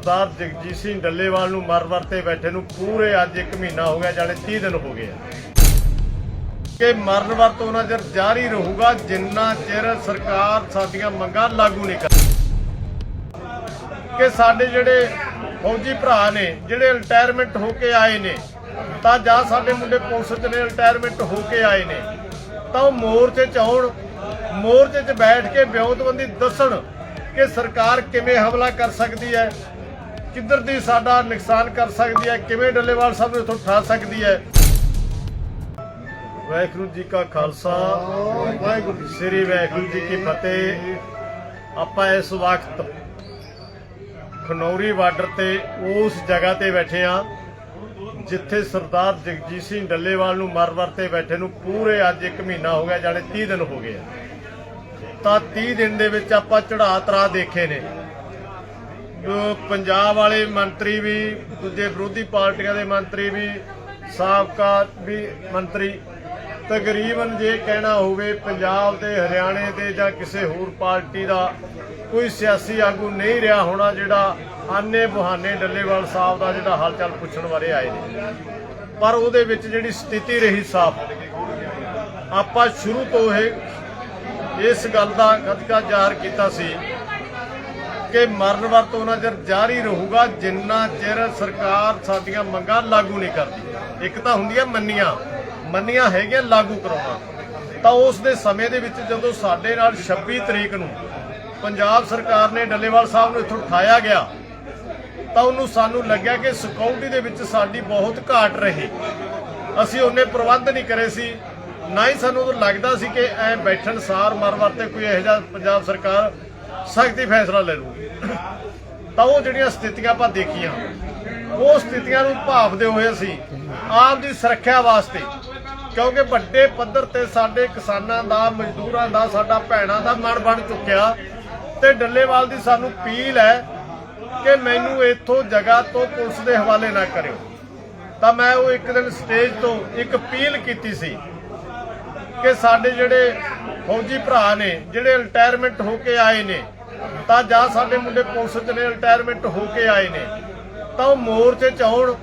ਸਰਦਾਰ ਜਗਜੀਤ ਸਿੰਘ ਡੱਲੇਵਾਲ ਨੂੰ ਮਰ ਵਰਤੇ ਬੈਠੇ ਨੂੰ ਪੂਰੇ ਅੱਜ 1 ਮਹੀਨਾ ਹੋ ਗਿਆ, ਜਾਣੇ 30 ਦਿਨ ਹੋ ਗਏ ਆ। ਕਿ ਮਰਨ ਵਰਤ ਉਹਨਾਂ ਚਿਰ ਜਾਰੀ ਰਹੂਗਾ, ਜਿੰਨਾ ਚਿਰ ਸਰਕਾਰ ਸਾਡੀਆਂ ਮੰਗਾਂ ਲਾਗੂ ਨਹੀਂ ਕਰ ਕਿ ਸਾਡੇ ਜਿਹੜੇ ਫੌਜੀ ਭਰਾ ਨੇ, ਜਿਹੜੇ ਰਿਟਾਇਰਮੈਂਟ ਹੋ ਕੇ ਆਏ ਨੇ, ਤਾਂ ਜਾਂ ਸਾਡੇ ਮੁੰਡੇ ਪੁਲਿਸ 'ਚ ਨੇ ਰਿਟਾਇਰਮੈਂਟ ਹੋ ਕੇ ਆਏ ਨੇ, ਤਾਂ ਉਹ ਮੋਰਚੇ 'ਚ ਆਉਣ, ਮੋਰਚੇ 'ਚ ਬੈਠ ਕੇ ਵਿਉਂਤਬੰਦੀ ਦੱਸਣ ਕਿ ਸਰਕਾਰ ਕਿਵੇਂ ਹਮਲਾ ਕਰ ਸਕਦੀ ਹੈ। ਕਿੱਧਰ ਦੀ ਸਾਡਾ ਨੁਕਸਾਨ ਕਰ ਸਕਦੀ ਹੈ? ਕਿਵੇਂ ਡੱਲੇਵਾਲ ਸਾਹਿਬ ਨੂੰ ਇੱਥੋਂ ਉਠਾ ਸਕਦੀ ਹੈ? ਵਾਹਿਗੁਰੂ ਜੀ ਕਾ ਖਾਲਸਾ। ਵਾਹਿਗੁਰੂ ਸ੍ਰੀ ਵਾਹਿਗੁਰੂ ਜੀ ਕੀ ਫਤਿਹ। ਆਪਾਂ ਇਸ ਵਕਤ ਖਨੌਰੀ ਬਾਰਡਰ ਤੇ ਉਸ ਜਗ੍ਹਾ ਤੇ ਬੈਠੇ ਆ ਜਿੱਥੇ ਸਰਦਾਰ ਜਗਜੀਤ ਸਿੰਘ ਡੱਲੇਵਾਲ ਨੂੰ ਮਰ ਵਰਤੇ ਬੈਠੇ ਨੂੰ ਪੂਰੇ ਅੱਜ 1 ਮਹੀਨਾ ਹੋ ਗਿਆ, ਜਾਣੇ 30 ਦਿਨ ਹੋ ਗਏ ਆ। ਤਾਂ 30 ਦਿਨ ਦੇ ਵਿੱਚ ਆਪਾਂ ਚੜਾ ਤਰਾ ਦੇਖੇ ਨੇ। ਪੰਜਾਬ ਵਾਲੇ ਮੰਤਰੀ ਵੀ, ਦੂਜੇ ਵਿਰੋਧੀ ਪਾਰਟੀਆਂ ਦੇ ਮੰਤਰੀ ਵੀ, ਸਾਬਕਾ ਵੀ ਮੰਤਰੀ ਤਕਰੀਬਨ ਜੇ ਕਹਿਣਾ ਹੋਵੇ ਪੰਜਾਬ ਦੇ ਹਰਿਆਣੇ ਦੇ ਜਾਂ ਕਿਸੇ ਹੋਰ ਪਾਰਟੀ ਦਾ ਕੋਈ ਸਿਆਸੀ ਆਗੂ ਨਹੀਂ ਰਿਹਾ ਹੋਣਾ ਜਿਹੜਾ ਆਨੇ ਬਹਾਨੇ ਡੱਲੇਵਾਲ ਸਾਹਿਬ ਦਾ ਜਿਹੜਾ ਹਾਲ ਚਾਲ ਪੁੱਛਣ ਬਾਰੇ ਆਏ ਨੇ। ਪਰ ਉਹਦੇ ਵਿੱਚ ਜਿਹੜੀ ਸਥਿਤੀ ਰਹੀ ਸਾਫ਼, ਆਪਾਂ ਸ਼ੁਰੂ ਤੋਂ ਇਹ, ਇਸ ਗੱਲ ਦਾ ਖਦਕਾ ਜ਼ਾਹਰ ਕੀਤਾ ਸੀ ਕਿ ਮਰਨ ਵਰਤ ਉਹਨਾਂ ਚਿਰ ਜਾਰੀ ਰਹੂਗਾ, ਜਿੰਨਾ ਚਿਰ ਸਰਕਾਰ ਸਾਡੀਆਂ ਮੰਗਾਂ ਲਾਗੂ ਨਹੀਂ ਕਰਦੀ। ਇੱਕ ਤਾਂ ਹੁੰਦੀਆਂ ਮੰਨੀਆਂ ਮੰਨੀਆਂ ਹੈਗੀਆਂ ਲਾਗੂ ਕਰਾਉਣਾ। ਤਾਂ ਉਸ ਦੇ ਸਮੇਂ ਦੇ ਵਿੱਚ ਜਦੋਂ ਸਾਡੇ ਨਾਲ 26 ਤਰੀਕ ਨੂੰ ਪੰਜਾਬ ਸਰਕਾਰ ਨੇ ਡੱਲੇਵਾਲ ਸਾਹਿਬ ਨੂੰ ਇੱਥੋਂ ਉਠਾਇਆ ਗਿਆ, ਤਾਂ ਉਹਨੂੰ ਸਾਨੂੰ ਲੱਗਿਆ ਕਿ ਸਿਕਿਉਰਿਟੀ ਦੇ ਵਿੱਚ ਸਾਡੀ ਬਹੁਤ ਘਾਟ ਰਹੀ। ਅਸੀਂ ਉਹਨੇ ਪ੍ਰਬੰਧ ਨਹੀਂ ਕਰੇ ਸੀ, ਨਾ ਹੀ ਸਾਨੂੰ ਉਦੋਂ ਲੱਗਦਾ ਸੀ ਕਿ ਐ ਬੈਠਣ, ਸਾਰ ਮਰ ਵਰਤੇ ਕੋਈ ਇਹੋ ਜਿਹਾ ਪੰਜਾਬ ਸਰਕਾਰ ਸਖਤੀ ਫੈਸਲਾ ਲੈ ਲੂਗੀ ਤਾਂ ਉਹ ਜਿਹੜੀਆਂ ਸਥਿਤੀਆਂ ਆਪਾਂ ਦੇਖੀਆਂ, ਉਹ ਸਥਿਤੀਆਂ ਨੂੰ ਭਾਵਦੇ ਹੋਏ ਅਸੀਂ ਆਪ ਦੀ ਸੁਰੱਖਿਆ ਵਾਸਤੇ। ਕਿਉਂਕਿ ਵੱਡੇ ਪੱਧਰ ਤੇ ਸਾਡੇ ਕਿਸਾਨਾਂ ਦਾ, ਮਜ਼ਦੂਰਾਂ ਦਾ, ਸਾਡਾ ਭੈਣਾਂ ਦਾ ਮਨ ਬਣ ਚੁੱਕਿਆ ਤੇ ਡੱਲੇਵਾਲ ਦੀ ਸਾਨੂੰ ਅਪੀਲ ਹੈ ਕਿ ਮੈਨੂੰ ਇੱਥੋਂ ਜਗ੍ਹਾ ਤੋਂ ਪੁਲਿਸ ਦੇ ਹਵਾਲੇ ਨਾ ਕਰਿਓ। ਤਾਂ ਮੈਂ ਉਹ ਇੱਕ ਦਿਨ ਸਟੇਜ ਤੋਂ ਇੱਕ ਅਪੀਲ ਕੀਤੀ ਸੀ ਕਿ ਸਾਡੇ ਜਿਹੜੇ ਫੌਜੀ ਭਰਾ ਨੇ, ਜਿਹੜੇ ਰਿਟਾਇਰਮੈਂਟ ਹੋ ਕੇ ਆਏ ਨੇ, ਤਾਂ ਜਾਂ ਸਾਡੇ ਮੁੰਡੇ ਪੁਲਿਸ 'ਚ ਨੇ ਰਿਟਾਇਰਮੈਂਟ ਹੋ ਕੇ ਆਏ ਨੇ, ਤਾਂ ਉਹ ਮੋਰਚੇ 'ਚ ਆਉਣ,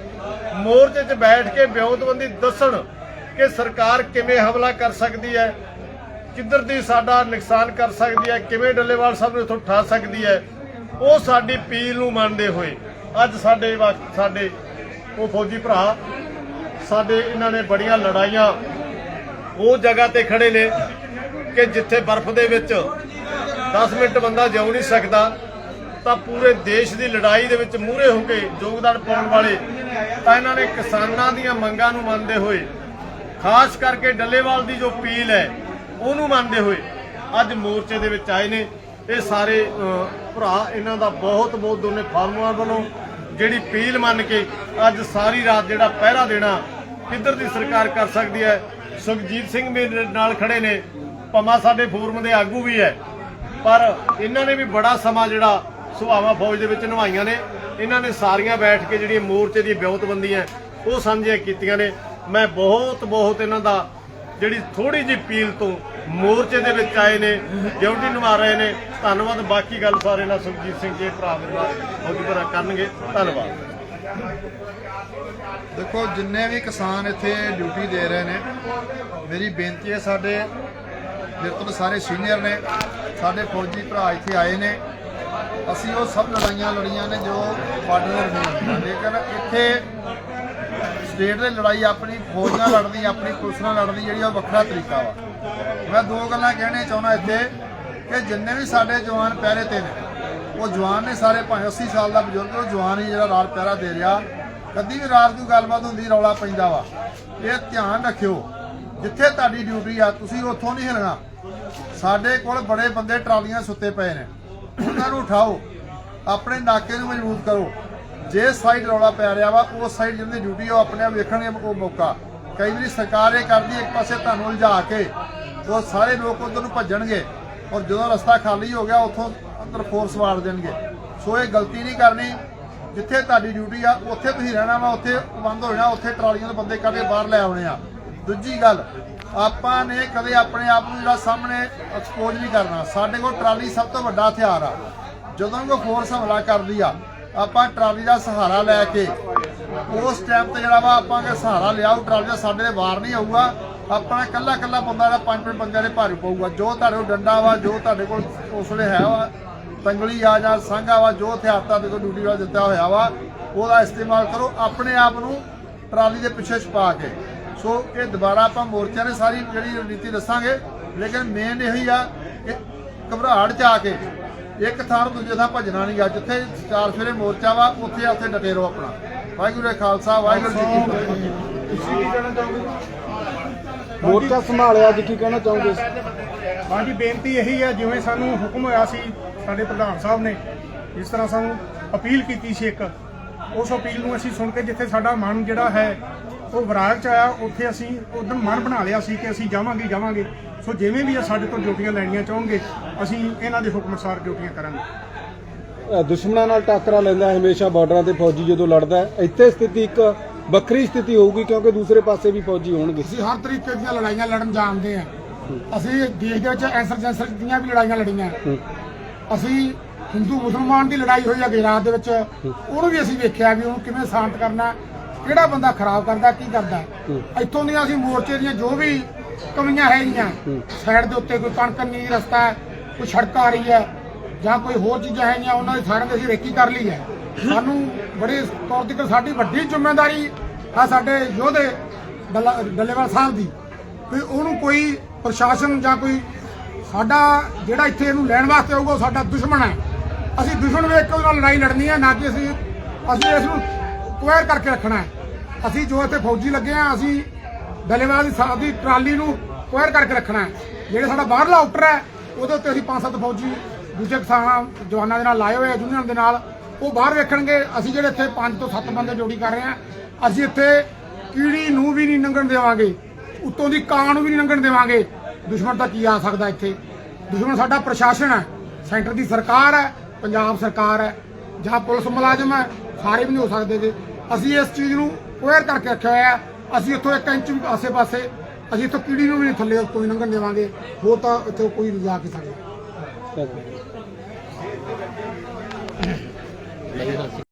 ਮੋਰਚੇ 'ਚ ਬੈਠ ਕੇ ਵਿਉਂਤਬੰਦੀ ਦੱਸਣ ਕਿ ਸਰਕਾਰ ਕਿਵੇਂ ਹਮਲਾ ਕਰ ਸਕਦੀ ਹੈ, ਕਿੱਧਰ ਦੀ ਸਾਡਾ ਨੁਕਸਾਨ ਕਰ ਸਕਦੀ ਹੈ, ਕਿਵੇਂ ਡੱਲੇਵਾਲ ਸਾਹਿਬ ਨੂੰ ਇੱਥੋਂ ਉਠਾ ਸਕਦੀ ਹੈ, ਉਹ ਸਾਡੀ ਅਪੀਲ ਨੂੰ ਮੰਨਦੇ ਹੋਏ, ਅੱਜ ਸਾਡੇ ਸਾਡੇ ਉਹ ਫੌਜੀ ਭਰਾ, ਸਾਡੇ ਇਹਨਾਂ ਨੇ ਬੜੀਆਂ ਲੜਾਈਆਂ, ਉਹ ਜਗ੍ਹਾ ਤੇ ਖੜੇ ਨੇ ਕਿ ਜਿੱਥੇ ਬਰਫ਼ ਦੇ ਵਿੱਚ 10 ਮਿੰਟ ਬੰਦਾ ਜਿਉ ਨਹੀਂ ਸਕਦਾ, ਤਾਂ ਪੂਰੇ ਦੇਸ਼ ਦੀ ਲੜਾਈ ਦੇ ਵਿੱਚ ਮੂਹਰੇ ਹੋ ਕੇ ਯੋਗਦਾਨ ਪਾਉਣ ਵਾਲੇ ਤਾਂ ਇਹਨਾਂ ਨੇ ਕਿਸਾਨਾਂ ਦੀਆਂ ਮੰਗਾਂ ਨੂੰ ਮੰਨਦੇ ਹੋਏ, ਖਾਸ ਕਰਕੇ ਡੱਲੇਵਾਲ ਦੀ ਜੋ ਅਪੀਲ ਹੈ, ਉਹਨੂੰ ਮੰਨਦੇ ਹੋਏ ਅੱਜ ਮੋਰਚੇ ਦੇ ਵਿੱਚ ਆਏ ਨੇ। ਇਹ ਸਾਰੇ ਭਰਾ ਇਹਨਾਂ ਦਾ ਬਹੁਤ ਬਹੁਤ ਦੋਨੇ ਫਾਰਮੂਆਂ ਵੱਲੋਂ ਜਿਹੜੀ ਅਪੀਲ ਮੰਨ ਕੇ ਅੱਜ ਸਾਰੀ ਰਾਤ ਜਿਹੜਾ ਪਹਿਰਾ ਦੇਣਾ ਕਿੱਧਰ ਦੀ ਸਰਕਾਰ ਕਰ ਸਕਦੀ ਹੈ? ਸੁਖਜੀਤ ਸਿੰਘ ਵੀ ਨਾਲ ਖੜੇ ਨੇ। ਭਮਾ ਸਾਡੇ ਫੋਰਮ ਦੇ ਆਗੂ ਵੀ ਹੈ। ਪਰ ਇਹਨਾਂ ਨੇ ਵੀ ਬੜਾ ਸਮਾਂ ਜਿਹੜਾ ਸੁਹਾਵਾ ਫੌਜ ਦੇ ਵਿੱਚ ਨਿਭਾਈਆਂ ਨੇ। ਇਹਨਾਂ ਨੇ ਸਾਰੀਆਂ ਬੈਠ ਕੇ ਜਿਹੜੀਆਂ ਮੋਰਚੇ ਦੀ ਵਿਉਂਤਬੰਦੀਆਂ ਉਹ ਸਾਂਝੀਆਂ ਕੀਤੀਆਂ ਨੇ। ਮੈਂ ਬਹੁਤ ਬਹੁਤ ਇਹਨਾਂ ਦਾ ਜਿਹੜੀ ਥੋੜੀ ਜਿਹੀ ਪੀਲ ਤੋਂ ਮੋਰਚੇ ਦੇ ਵਿੱਚ ਆਏ ਨੇ, ਡਿਊਟੀ ਨਿਭਾ ਰਹੇ ਨੇ। ਧੰਨਵਾਦ। ਬਾਕੀ ਗੱਲ ਸਾਰੇ ਨਾਲ ਸੁਖਜੀਤ ਸਿੰਘ ਜੀ, ਭਰਾ ਮੇਰੇ ਨਾਲ ਫੌਜੀ ਕਰਨਗੇ। ਧੰਨਵਾਦ। ਦੇਖੋ, ਜਿੰਨੇ ਵੀ ਕਿਸਾਨ ਇੱਥੇ ਡਿਊਟੀ ਦੇ ਰਹੇ ਨੇ, ਮੇਰੀ ਬੇਨਤੀ ਹੈ ਸਾਡੇ ਮੇਰੇ ਤੋਂ ਸਾਰੇ ਸੀਨੀਅਰ ਨੇ, ਸਾਡੇ ਫੌਜੀ ਭਰਾ ਇੱਥੇ ਆਏ ਨੇ। ਅਸੀਂ ਉਹ ਸਭ ਲੜਾਈਆਂ ਲੜੀਆਂ ਨੇ ਜੋ ਬਾਰਡਰ ਦੇ ਲੇਕਿਨ ਇੱਥੇ ਸਟੇਟ ਦੀ ਲੜਾਈ ਆਪਣੀ ਫੌਜ ਨਾਲ ਲੜਦੀ ਆਪਣੀ ਪੁਲਿਸ ਨਾਲ ਲੜਦੀ, ਜਿਹੜੀ ਉਹ ਵੱਖਰਾ ਤਰੀਕਾ ਵਾ। ਮੈਂ ਦੋ ਗੱਲਾਂ ਕਹਿਣੀਆਂ ਚਾਹੁੰਦਾ ਇੱਥੇ ਕਿ ਜਿੰਨੇ ਵੀ ਸਾਡੇ ਜਵਾਨ ਪਹਿਰੇ ਤੇ ਨੇ, ਉਹ ਜਵਾਨ ਨੇ ਸਾਰੇ, ਭਾਵੇਂ 80 ਸਾਲ ਦਾ ਬਜ਼ੁਰਗ, ਉਹ ਜਵਾਨ ਹੀ ਜਿਹੜਾ ਰਾਤ ਪਹਿਰਾ ਦੇ ਰਿਹਾ। ਕਦੀ ਵੀ ਰਾਤ ਨੂੰ ਗੱਲਬਾਤ ਹੁੰਦੀ, ਰੌਲਾ ਪੈਂਦਾ ਵਾ। ਇਹ ਧਿਆਨ ਰੱਖਿਓ, ਜਿੱਥੇ ਤੁਹਾਡੀ ਡਿਊਟੀ ਆ, ਤੁਸੀਂ ਉੱਥੋਂ ਨਹੀਂ ਹਿਲਣਾ ਸਾਡੇ ਕੋਲ ਬੜੇ ਬੰਦੇ ਟਰਾਲੀਆਂ ਸੁੱਤੇ ਪਏ ਨੇ। ਉਹਨਾਂ ਨੂੰ ਉਠਾਓ। ਆਪਣੇ ਨਾਕੇ ਨੂੰ ਮਜ਼ਬੂਤ ਕਰੋ। ਜੇ ਸਾਈਡ ਰੌਲਾ ਪੈ ਰਿਹਾ ਵਾ, ਉਸ ਸਾਈਡ ਜਿਹਨਾਂ ਦੀ ਡਿਊਟੀ ਉਹ ਆਪਣੇ ਆਪ ਵੇਖਣਗੇ ਉਹ ਮੌਕਾ। ਕਈ ਵਾਰੀ ਸਰਕਾਰ ਇਹ ਕਰਦੀ ਇੱਕ ਪਾਸੇ ਤੁਹਾਨੂੰ ਉਲਝਾ ਕੇ ਉਹ ਸਾਰੇ ਲੋਕ ਉਧਰ ਨੂੰ ਭੱਜਣਗੇ ਔਰ ਜਦੋਂ ਰਸਤਾ ਖਾਲੀ ਹੋ ਗਿਆ, ਉੱਥੋਂ ਅੰਦਰ ਫੋਰਸ ਵਾੜ ਦੇਣਗੇ। ਸੋ ਇਹ ਗਲਤੀ ਨਹੀਂ ਕਰਨੀ। ਜਿੱਥੇ ਤੁਹਾਡੀ ਡਿਊਟੀ ਆ, ਉੱਥੇ ਤੁਸੀਂ ਰਹਿਣਾ ਵਾ, ਉੱਥੇ ਬੰਦ ਹੋ ਜਾਣਾ, ਉੱਥੇ ਟਰਾਲੀਆਂ ਦੇ ਬੰਦੇ ਕੱਢ ਕੇ ਬਾਹਰ ਲੈ ਆਉਣੇ ਆ। ਦੂਜੀ ਗੱਲ ਆਪਾਂ ਨੇ ਕਦੇ ਆਪਣੇ ਆਪ ਨੂੰ ਜਿਹੜਾ ਸਾਹਮਣੇ ਐਕਸਪੋਜ਼ ਨਹੀਂ ਕਰਨਾ। ਸਾਡੇ ਕੋਲ ਟਰਾਲੀ ਸਭ ਤੋਂ ਵੱਡਾ ਹਥਿਆਰ ਆ। ਜਦੋਂ ਵੀ ਕੋਈ ਫੋਰਸ ਹਮਲਾ ਕਰਦੀ ਆ, ਆਪਾਂ ਟਰਾਲੀ ਦਾ ਸਹਾਰਾ ਲੈ ਕੇ ਉਸ ਟਾਈਮ ਤੇ ਜਿਹੜਾ ਵਾ ਆਪਾਂ ਕਿ ਸਹਾਰਾ ਲਿਆਓ ਟਰਾਲੀ ਦਾ ਸਾਡੇ ਦੇ ਵਾਰ ਨਹੀਂ ਆਊਗਾ। ਆਪਣਾ ਕੱਲਾ ਕੱਲਾ ਬੰਦਾ ਜਿਹੜਾ ਪੰਜ ਪੰਜ ਬੰਦਿਆਂ ਦੇ ਭਾਰੂ ਪਊਗਾ। ਜੋ ਤੁਹਾਡੇ ਕੋਲ ਡੰਡਾ ਵਾ, ਜੋ ਤੁਹਾਡੇ ਕੋਲ ਉਸ ਵੇਲੇ ਹੈ ਵਾ, ਤੰਗਲੀ ਆ ਜਾਂ ਸੰਘਾ ਵਾ, ਜੋ ਹਥਿਆਰ ਤੁਹਾਡੇ ਕੋਲ ਡਿਊਟੀ ਵਾਲਾ ਦਿੱਤਾ ਹੋਇਆ ਵਾ, ਉਹਦਾ ਇਸਤੇਮਾਲ ਕਰੋ। ਆਪਣੇ ਆਪ ਨੂੰ ਟਰਾਲੀ ਦੇ ਪਿੱਛੇ ਛਪਾ ਕੇ। ਸੋ ਇਹ ਦੁਬਾਰਾ ਆਪਾਂ ਮੋਰਚਿਆਂ ਨੇ ਸਾਰੀ ਜਿਹੜੀ ਰਣਨੀਤੀ ਦੱਸਾਂਗੇ ਲੇਕਿਨ ਮੇਨ ਇਹੀ ਆ ਕਿ ਘਬਰਾਹਟ ਚ ਆ ਕੇ ਇੱਕ ਥਾਂ ਤੋਂ ਦੂਜੇ ਥਾਂ ਭੱਜਣਾ ਨਹੀਂ ਆ ਜਿੱਥੇ ਚਾਰ ਫੇਰੇ ਮੋਰਚਾ ਵਾ ਉੱਥੇ ਉੱਥੇ ਡਟੇ ਰਹੋ ਆਪਣਾ। ਵਾਹਿਗੁਰੂ ਜੀ ਖਾਲਸਾ ਵਾਹਿਗੁਰੂ ਜੀ ਕੀ ਫਤਿਹ। ਮੋਰਚਾ ਸੰਭਾਲਿਆ ਅੱਜ ਕੀ ਕਹਿਣਾ ਚਾਹੋਗੇ? ਹਾਂਜੀ ਬੇਨਤੀ ਇਹੀ ਹੈ ਜਿਵੇਂ ਸਾਨੂੰ ਹੁਕਮ ਹੋਇਆ ਸੀ ਸਾਡੇ ਪ੍ਰਧਾਨ ਸਾਹਿਬ ਨੇ ਇਸ ਤਰ੍ਹਾਂ ਸਾਨੂੰ ਅਪੀਲ ਕੀਤੀ ਸੀ ਇੱਕ ਉਸ ਅਪੀਲ ਨੂੰ ਅਸੀਂ ਸੁਣ ਕੇ ਜਿੱਥੇ ਸਾਡਾ ਮਨ ਜਿਹੜਾ ਹੈ ਉਹ ਵਿਰਾਗ ਚ ਆਇਆ ਉੱਥੇ ਅਸੀਂ ਉਦੋਂ ਮਨ ਬਣਾ ਲਿਆ ਸੀ ਕਿ ਅਸੀਂ ਜਾਵਾਂਗੇ ਜਾਵਾਂਗੇ। ਸੋ ਜਿਵੇਂ ਵੀ ਇਹ ਸਾਡੇ ਤੋਂ ਡਿਊਟੀਆਂ ਲੈਣੀਆਂ ਚਾਹਣਗੇ ਅਸੀਂ ਇਹਨਾਂ ਦੇ ਹੁਕਮ ਅਨੁਸਾਰ ਡਿਊਟੀਆਂ ਕਰਾਂਗੇ। ਦੁਸ਼ਮਣਾਂ ਨਾਲ ਟੱਕਰਾ ਲੈਂਦਾ ਹੈ ਹਮੇਸ਼ਾ ਬਾਰਡਰਾਂ ਤੇ ਫੌਜੀ ਜਦੋਂ ਲੜਦਾ ਹੈ ਇੱਥੇ ਸਥਿਤੀ ਇੱਕ ਵੱਖਰੀ ਸਥਿਤੀ ਹੋਊਗੀ ਕਿਉਂਕਿ ਦੂਸਰੇ ਪਾਸੇ ਵੀ ਫੌਜੀ ਹੋਣਗੇ। ਅਸੀਂ ਹਰ ਤਰੀਕੇ ਦੀਆਂ ਲੜਾਈਆਂ ਲੜਨ ਜਾਣਦੇ ਆ ਅਸੀਂ ਦੇਸ਼ ਦੇ ਵਿੱਚ ਐਸਰਜੈਂਸਰ ਦੀਆਂ ਵੀ ਲੜਾਈਆਂ ਲੜੀਆਂ। ਅਸੀਂ ਹਿੰਦੂ ਮੁਸਲਮਾਨ ਦੀ ਲੜਾਈ ਹੋਈ ਆ ਗੁਜਰਾਤ ਦੇ ਵਿੱਚ ਉਹਨੂੰ ਵੀ ਅਸੀਂ ਵੇਖਿਆ ਵੀ ਉਹਨੂੰ ਕਿਵੇਂ ਸ਼ਾਂਤ ਕਰਨਾ। ਕਿਹੜਾ ਬੰਦਾ ਖਰਾਬ ਕਰਦਾ ਕੀ ਕਰਦਾ? ਇੱਥੋਂ ਦੀਆਂ ਅਸੀਂ ਮੋਰਚੇ ਦੀਆਂ ਜੋ ਵੀ ਕਮੀਆਂ ਹੈਗੀਆਂ ਸਾਈਡ ਦੇ ਉੱਤੇ ਕੋਈ ਕਣਕ ਨਹੀਂ ਰਸਤਾ ਹੈ, ਕੋਈ ਸੜਕ ਆ ਰਹੀ ਹੈ ਜਾਂ ਕੋਈ ਹੋਰ ਚੀਜ਼ਾਂ ਹੈਗੀਆਂ ਉਹਨਾਂ ਦੀ ਸਾਰਿਆਂ ਦੀ ਅਸੀਂ ਰੇਕੀ ਕਰ ਲਈ ਹੈ। ਸਾਨੂੰ ਬੜੇ ਤੌਰ ਤੇ ਸਾਡੀ ਵੱਡੀ ਜ਼ਿੰਮੇਵਾਰੀ ਆ ਸਾਡੇ ਯੋਧੇ ਡੱਲਾ- ਡੱਲੇਵਾਲ ਸਾਹਿਬ ਦੀ ਵੀ ਉਹਨੂੰ ਕੋਈ ਪ੍ਰਸ਼ਾਸਨ ਜਾਂ ਕੋਈ ਸਾਡਾ ਜਿਹੜਾ ਇੱਥੇ ਇਹਨੂੰ ਲੈਣ ਵਾਸਤੇ ਆਊਗਾ ਉਹ ਸਾਡਾ ਦੁਸ਼ਮਣ ਹੈ। ਅਸੀਂ ਦੁਸ਼ਮਣ ਵੇਖ ਕੇ ਉਹਦੇ ਨਾਲ ਲੜਾਈ ਲੜਨੀ ਹੈ ਨਾ ਕਿ ਅਸੀਂ ਅਸੀਂ ਇਸ ਨੂੰ ਕੁਐਰ ਕਰਕੇ ਰੱਖਣਾ ਹੈ। ਅਸੀਂ ਜੋ ਇੱਥੇ ਫੌਜੀ ਲੱਗੇ ਆ, ਅਸੀਂ ਡੱਲੇਵਾਲ ਦੀ ਸਾਹਿਬ ਦੀ ਟਰਾਲੀ ਨੂੰ ਕੁਆਇਰ ਕਰਕੇ ਰੱਖਣਾ ਹੈ। ਜਿਹੜੇ ਸਾਡਾ ਬਾਹਰਲਾ ਆਊਟਰ ਹੈ, ਉਹਦੇ ਉੱਤੇ ਅਸੀਂ ਪੰਜ ਸੱਤ ਫੌਜੀ, ਦੂਜੇ ਕਿਸਾਨਾਂ, ਜਵਾਨਾਂ ਦੇ ਨਾਲ ਲਾਏ ਹੋਏ ਆ, ਯੂਨੀਅਨ ਦੇ ਨਾਲ, ਉਹ ਬਾਹਰ ਵੇਖਣਗੇ। ਅਸੀਂ ਜਿਹੜੇ ਇੱਥੇ ਪੰਜ ਤੋਂ ਸੱਤ ਬੰਦੇ ਜੋੜੀ ਕਰ ਰਹੇ ਆ, ਅਸੀਂ ਇੱਥੇ ਕੀੜੀ ਨੂੰ ਵੀ ਨਹੀਂ ਲੰਘਣ ਦੇਵਾਂਗੇ, ਉੱਤੋਂ ਦੀ ਕਾਂ ਨੂੰ ਵੀ ਨਹੀਂ ਲੰਘਣ ਦੇਵਾਂਗੇ। ਦੁਸ਼ਮਣ ਤਾਂ ਕੀ ਆ ਸਕਦਾ ਇੱਥੇ? ਦੁਸ਼ਮਣ ਸਾਡਾ ਪ੍ਰਸ਼ਾਸਨ ਹੈ, ਸੈਂਟਰ ਦੀ ਸਰਕਾਰ ਹੈ, ਪੰਜਾਬ ਸਰਕਾਰ ਹੈ, ਜਾਂ ਪੁਲਿਸ ਮੁਲਾਜ਼ਮ ਹੈ, ਸਾਰੇ ਵੀ ਨਹੀਂ ਹੋ ਸਕਦੇ ਜੀ। ਅਸੀਂ ਇਸ ਚੀਜ਼ ਨੂੰ ਅਵੇਅਰ ਕਰਕੇ ਰੱਖਿਆ ਹੋਇਆ ਅਸੀਂ ਇੱਥੋਂ ਇੱਕ ਇੰਚ ਵੀ ਆਸੇ-ਪਾਸੇ, ਅਸੀਂ ਇੱਥੋਂ ਕੀੜੀ ਨੂੰ ਵੀ ਨਹੀਂ ਥੱਲੇ ਕੋਈ ਲੰਘਣ ਦੇਵਾਂਗੇ। ਉਹ ਤਾਂ ਇੱਥੇ ਕੋਈ ਨਹੀਂ ਜਾ ਕੇ ਸਕਦਾ